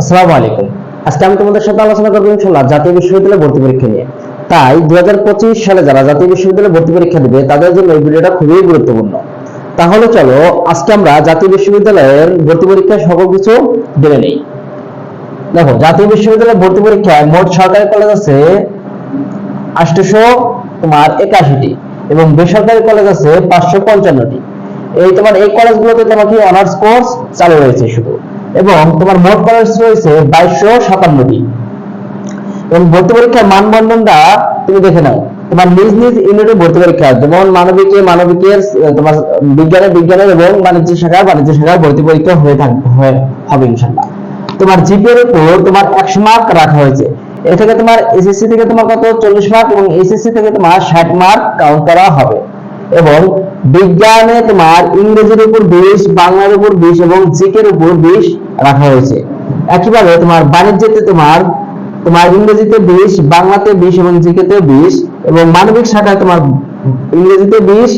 আসসালামু আলাইকুম। আজকে আমি তোমাদের সাথে আলোচনা করব ইনশাল্লাহ জাতীয় বিশ্ববিদ্যালয় ভর্তি পরীক্ষা নিয়ে। তাই দু হাজার পঁচিশ সালে যারা জাতীয় বিশ্ববিদ্যালয়ে ভর্তি পরীক্ষা দিবে, তাদের জন্য এই ভিডিওটা খুবই গুরুত্বপূর্ণ। তাহলে চলো, আজকে আমরা জাতীয় বিশ্ববিদ্যালয়ের ভর্তি পরীক্ষার সকল কিছু জেনে নেই। দেখো, জাতীয় বিশ্ববিদ্যালয়ের ভর্তি পরীক্ষায় মোট সরকারি কলেজ আছে আটশো তোমার একাশিটি এবং বেসরকারি কলেজ আছে পাঁচশো পঞ্চান্নটি। এই তোমার এই কলেজগুলোতে তোমার কি অনার্স কোর্স চালু রয়েছে শুধু। এবং তোমার মোট কলেজ রয়েছে বাইশশো সাতান্নটি। এবং ভর্তি পরীক্ষার মানবন্ধনটা তুমি দেখে নাও। তোমার নিজ নিজ ইউনিটে ভর্তি পরীক্ষা যেমন মানবিকে, মানবিকের তোমার বিজ্ঞানের বিজ্ঞানের এবং বাণিজ্য শাখা বাণিজ্য শাখার ভর্তি পরীক্ষা হয়ে থাকবে হবে ইনশাল্লাহ তোমার জিপিএর উপর তোমার একশো মার্ক রাখা হয়েছে। এ থেকে তোমার এসএসসি থেকে তোমার কত? চল্লিশ মার্ক এবং এসএসসি থেকে তোমার ষাট মার্ক কাউন্ট করা হবে। এবং বিজ্ঞানে তোমার ইংরেজির উপর বিশ বাংলার উপর বিশ এবং জিকের উপর বিশ রাখা হয়েছে। একইভাবে তোমার বাণিজ্যতে তোমার তোমার ইংরেজিতে বিশ বাংলাতে বিশ এবং জিকেতে বিশ এবং মানবিক শাখায় তোমার ইংরেজিতে বিশ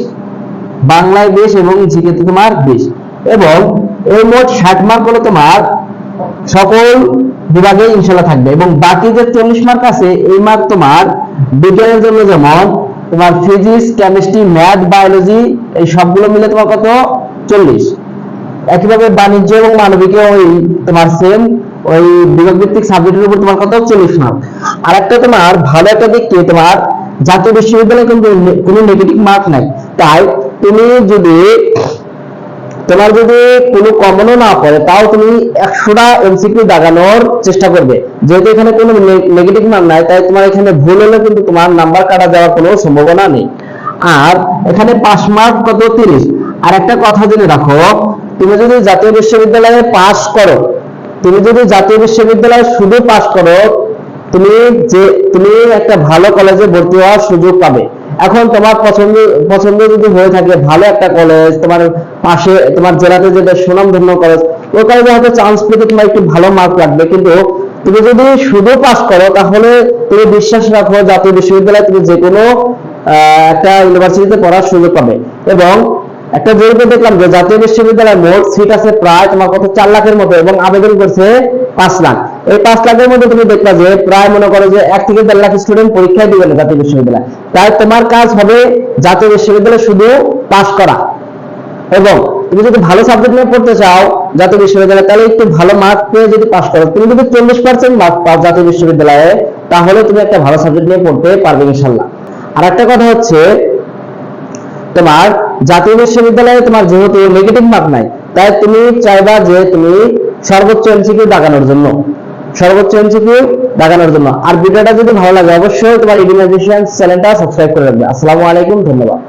বাংলায় বিশ এবং জিকেতে তোমার বিশ এবং এই মোট ষাট মার্ক হলো তোমার সকল বিভাগে ইনশাল্লাহ থাকবে এবং বাকি যে চল্লিশ মার্ক আছে, এই মার্ক তোমার বিজ্ঞানের জন্য যেমন তোমার ফিজিক্স কেমিস্ট্রি ম্যাথ বায়োলজি এই সবগুলো মিলে তোমার কত? চল্লিশ। একইভাবে বাণিজ্য এবং মানবিকে ওই তোমার সেম ওই বিভাগ ভিত্তিক সাবজেক্টের উপর তোমার কত? চল্লিশ মার্ক আর একটা তোমার ভালো একটা দিক কি? তোমার জাতীয় বিশ্ববিদ্যালয়ে কিন্তু কোনো নেগেটিভ মার্ক নাই। তাই তুমি যদি তোমার যদি কোনো কমনও না পড়ে, তাও তুমি একশোটা এমসিকিউ দাগানোর চেষ্টা করবে। যেহেতু এখানে কোনো নেগেটিভ মার্ক নাই, তাই তোমার এখানে ভুল হলে কিন্তু তোমার নাম্বার কাটা যাওয়ার কোনো সম্ভাবনা নেই। আর এখানে পাস মার্ক কত? তিরিশ। আর একটা কথা জেনে রাখো, তুমি যদি জাতীয় বিশ্ববিদ্যালয়ে পাস করো, তুমি যদি জাতীয় বিশ্ববিদ্যালয়ে শুধু পাস করো, তুমি যে, তুমি একটা ভালো কলেজে ভর্তি হওয়ার সুযোগ পাবে। এখন তোমার পছন্দ পছন্দ যদি হয়ে থাকে, ভালো একটা কলেজ তোমার পাশে, তোমার জেলাতে যেটা সুনামধন্য কলেজ ওই কলেজে হয়তো চান্স পেতে তোমার একটু ভালো মার্ক লাগবে। কিন্তু তুমি যদি শুধু পাস করো, তাহলে তুমি বিশ্বাস রাখো জাতীয় বিশ্ববিদ্যালয়ে তুমি যে কোনো একটা ইউনিভার্সিটিতে পড়ার সুযোগ পাবে। এবং একটা জরিপে দেখলাম যে জাতীয় বিশ্ববিদ্যালয়ে মোট সিট আছে প্রায় তোমার কত? চার লাখের মতো এবং আবেদন করছে পাঁচ লাখ। এই পাঁচ লাখের মধ্যে তুমি দেখলা যে প্রায় মনে করো যে এক থেকে দেড় লাখ স্টুডেন্ট পরীক্ষায় দিবে না জাতীয় বিশ্ববিদ্যালয়। তাই তোমার কাজ হবে জাতীয় বিশ্ববিদ্যালয়ে শুধু পাস করা। এবং তুমি যদি ভালো সাবজেক্ট নিয়ে পড়তে চাও জাতীয় বিশ্ববিদ্যালয়ে, তাহলে একটু ভালো মার্ক পেয়ে যদি পাস করো। তুমি যদি চল্লিশ পার্সেন্ট মার্ক পাও জাতীয় বিশ্ববিদ্যালয়ে, তাহলে তুমি একটা ভালো সাবজেক্ট নিয়ে পড়তে পারবে ইনশাল্লাহ আর একটা কথা হচ্ছে, তোমার জাতীয় বিশ্ববিদ্যালয়ে তোমার যেহেতু নেগেটিভ মার্ক নাই, তাই তুমি চাইবা যে তুমি সর্বোচ্চ এমসিকিউ দাগানোর জন্য। সর্বোচ্চ এমসিকিউ দেখানোর জন্য। আর ভিডিওটা যদি ভালো লাগে, অবশ্যই তোমার ইডিনাইজেশন চ্যানেলটা সাবস্ক্রাইব করে রাখবে। আসসালামু আলাইকুম, ধন্যবাদ।